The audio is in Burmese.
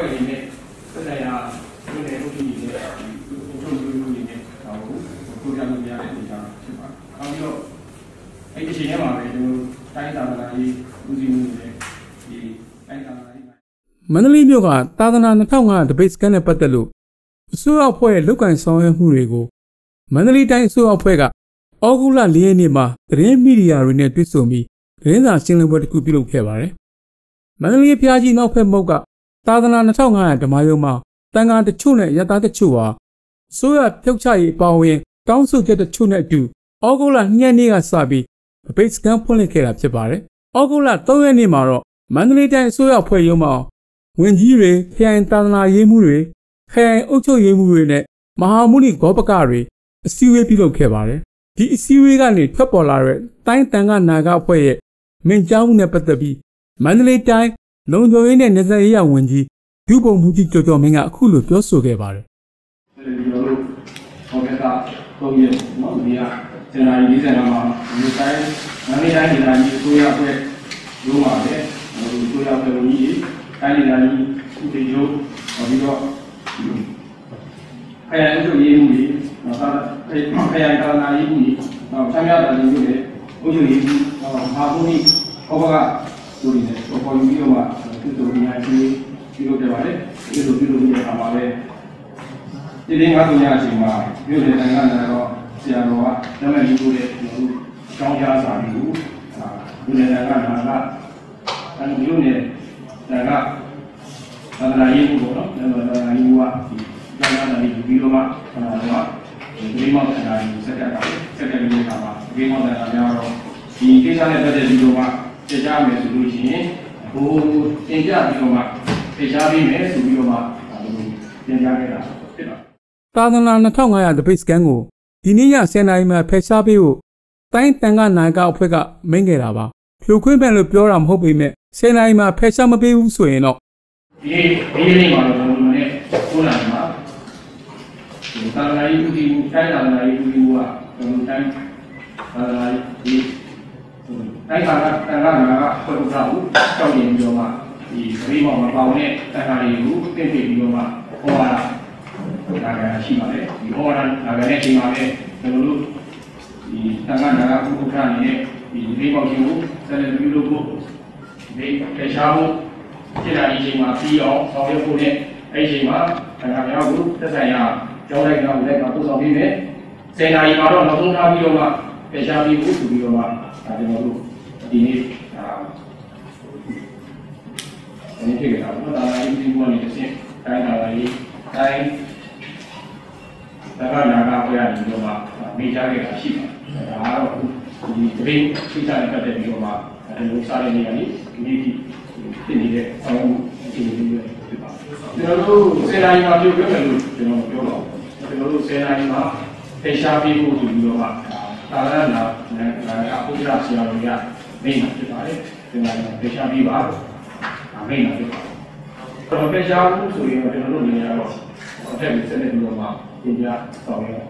အဖွဲ့အနေနဲ့သက်ဆိုင်ရာဒီနယ်ဥပဒေနဲ့ဒီအုပ်ချုပ်ရေးမှုတွေနဲ့ဒါကိုကိုကြလို့ရတဲ့အနေအထားဖြစ်ပါတယ်။နောက်ပြီးတော့အဲ့ဒီအချိန်ထဲမှာပဲကျွန်တော်တိုင်းတာနာရေးဦးစီးမှုတွေဒီတိုင်းတာနာရေးမန္တလေးမြို့ကသာသနာ2500တပိတ်စကန်နဲ့ပတ်သက်လို့အစိုးရအဖွဲ့ရဲ့လုပ်ကင်ဆောင်ရွက်မှုတွေကိုမန္တလေးတိုင်းအစိုးရအဖွဲ့ကဩဂုတ်လ၄ရက်နေ့မှာသတင်းမီဒီယာတွေနဲ့တွေ့ဆုံပြီးသတင်းစာရှင်းလင်းပွဲတစ်ခုပြုလုပ်ခဲ့ပါတယ်။မန္တလေးဖျားကြီးနောက်ဖက်မုတ်က သာသနာ2500ဓမ္မယုံမှာတန်ခါတချို့နဲ့ရသားတချို့ဟာအစိုးရဖြုတ်ချရေးအပါအဝင်တောင်းဆိုချက်တချို့နဲ့အတူဩဂုတ်လ2ရက်နေ့ကစပြီးတပိတ်စကန်ဖွင့်လှစ်ခဲ့တာဖြစ်ပါတယ်။ဩဂုတ်လ3ရက်နေ့မှာတော့မန္တလေးတိုင်းအစိုးရအဖွဲ့ရုံးမှာဝင်ကြီးတွေခရိုင်သာသနာရေးမှုတွေခရိုင်အုပ်ချုပ်ရေးမှုတွေနဲ့မဟာမုနိဂောပကတွေအစည်းအဝေးပြုလုပ်ခဲ့ပါတယ်။ဒီအစည်းအဝေးကနေထွက်ပေါ်လာတဲ့တိုင်းတန်ခါနာဂအဖွဲ့ရဲ့မင်းကြောင်းမှုနဲ့ပတ်သက်ပြီးမန္တလေးတိုင်း လုံခြုံရေးနဲ့နေဆက်ရေးရဝန်ကြီးဒုဗိုလ်မှူးကြီးကျော်ကျော်မင်းကအခုလိုပြောဆိုခဲ့ပါတယ်ဒီလိုလို့ဟောကတာတော့ရနော်ဒီကဇန်နဝါရီ40မှာဒီတိုင်းမန္တလေးတိုင်းဒေသကြီးအစိုးရအဖွဲ့ရုံးပါပဲဟိုအစိုးရအဖွဲ့ဝန်ကြီးတိုင်းဒေသကြီးဥပဒေချုပ်ဟောပြီးတော့ခရိုင်အုပ်ချုပ်ရေးမှုတွေနော်ခရိုင်ကာနာရေးမှုတွေနော်ချမ်းသာတယ်လို့လည်းအုပ်ချုပ်ရေးမှုနော်ဟာဘုန်းကြီးဟောက တို့နေတယ်ပေါ်ယူပြီးတော့မှသူတို့ညာကြီးပြုလုပ်တယ်ပါလေဒီလိုပြုလုပ်နေတဲ့အခါမှာလည်းဒီနေ့ငါတို့ညအချိန်မှာမြို့နယ်နိုင်ငံကတော့ဆရာတော်ကလက်မှတ်ရေးထိုးတဲ့ကျွန်တော်တို့အကြောင်းကြားစာတွေကိုအာမြို့နယ်နိုင်ငံကအဲဒီမြို့နယ်နိုင်ငံကသန္တာရေးမှုပေါ့နော်သန္တာရေးမှုကဒီကျောင်းသားတွေပြီးတော့မှဆန္ဒတော်ကဒီဂိမ်းမောက်ဆန္ဒကိုစက်ကပ်တာစက်ကပ်ပြီးတဲ့အခါမှာဂိမ်းမောက်ဆန္ဒများတော့ဒီကိစ္စနဲ့ပတ်သက်ပြီးတော့ မှကြေကြားမယ်ဆိုလို့ရှိရင်ဟိုတင်ပြပြီးတော့မှကြေကြားပြီးမယ်ဆိုပြီးတော့မှဒါလိုတင်ပြခဲ့တာဖြစ်ပါတယ်။သာသနာ2500တပိတ်စကန်ကိုဒီနေ့ည10:00နာရီမှာဖယ်ရှားပေးဖို့တိုင်းတန်ခါနာဂအဖွဲ့ကမိန့်ခဲ့တာပါ။ဖြိုခွင်းပန်လို့ပြောတာမဟုတ်ပေမဲ့10:00နာရီမှာဖယ်ရှားမပေးဘူးဆိုရင်တော့ဒီဒီနေ့မှာတော့ကျွန်တော်တို့လည်းကိုလာမှာဒီသာသနာရေးဦးစီးမှုတိုင်းသာသနာရေးဦးစီးမှုကကျွန်တော်တို့တိုင်းသာသနာရေးဒီ တိုင်းသာသနာတန်ခါနာကဖွဲ့ဥစ္စာကိုတောက်ရင်ပြီးတော့မှဒီဂရိမောင်မှာပေါင်းတဲ့တန်ခါတွေကိုတင်ပြပြီးတော့မှဟောတာဒါကရှိပါတယ်ဒီဟောတာဒါကလည်းချိန်ပါပဲကျွန်တော်တို့ဒီတန်ခါနာကဥပ္ပခအနေနဲ့ဒီဂရိမောင်ရှင်ကိုဆက်လက်ပြုလုပ်ဖို့ဒီခေရှားမှုဖြစ်လာဒီချိန်မှာပြီးအောင်ဆောင်ရွက်ဖို့နဲ့အဲ့ဒီချိန်မှာခန္ဓာများကိုသက်ဆိုင်ရာကြောင်းလိုက်တာကိုလည်းပို့ဆောင်ပြီးမယ်။စေနာရီမှာတော့နောက်ဆုံးထားပြီးတော့မှပေရှားပြီးဖို့ဆိုပြီးတော့မှဒါကျွန်တော်တို့ ဒီနေ့ဒါဒီဖြစ်ကြတာဘုရားလာရေးဒီဘောနေတစ်ဆင့်တိုင်းလာရေးတိုင်းတက္ကနာကဘုရားဒီတော့မှမေးကြခဲ့တာရှိပါတယ်။ဒါကတော့ဒီတပိတ်သိချတဲ့ပတ်သက်ပြီးတော့မှဒီလိုစားတဲ့နေရာလေးဒီနေ့ဖြစ်နေတဲ့ဆောင်းမှုအခြေအနေတွေဖြစ်ပါတယ်။ကျွန်တော်တို့စေနာရီမှာပြုတ်ပြမယ်လို့ကျွန်တော်ပြောပါဦး။ကျွန်တော်တို့စေနာရီမှာဖေရှားပြီးဖို့ဆိုပြီးတော့မှသာရနာနာအပုဒ်ရဆရာတော်က မိန့်ဖြစ်ပါတယ်။ကျွန်တော်ဖေရှားပြီးပါအမိန့်ဖြစ်ပါတယ်။ကျွန်တော်ဖေရှားမှုဆိုရင်ကျွန်တော်တို့နေရာတော့အထက်ကိုဆက်လက်ပြီးတော့မှပြင်ပြဆောင်ရွက်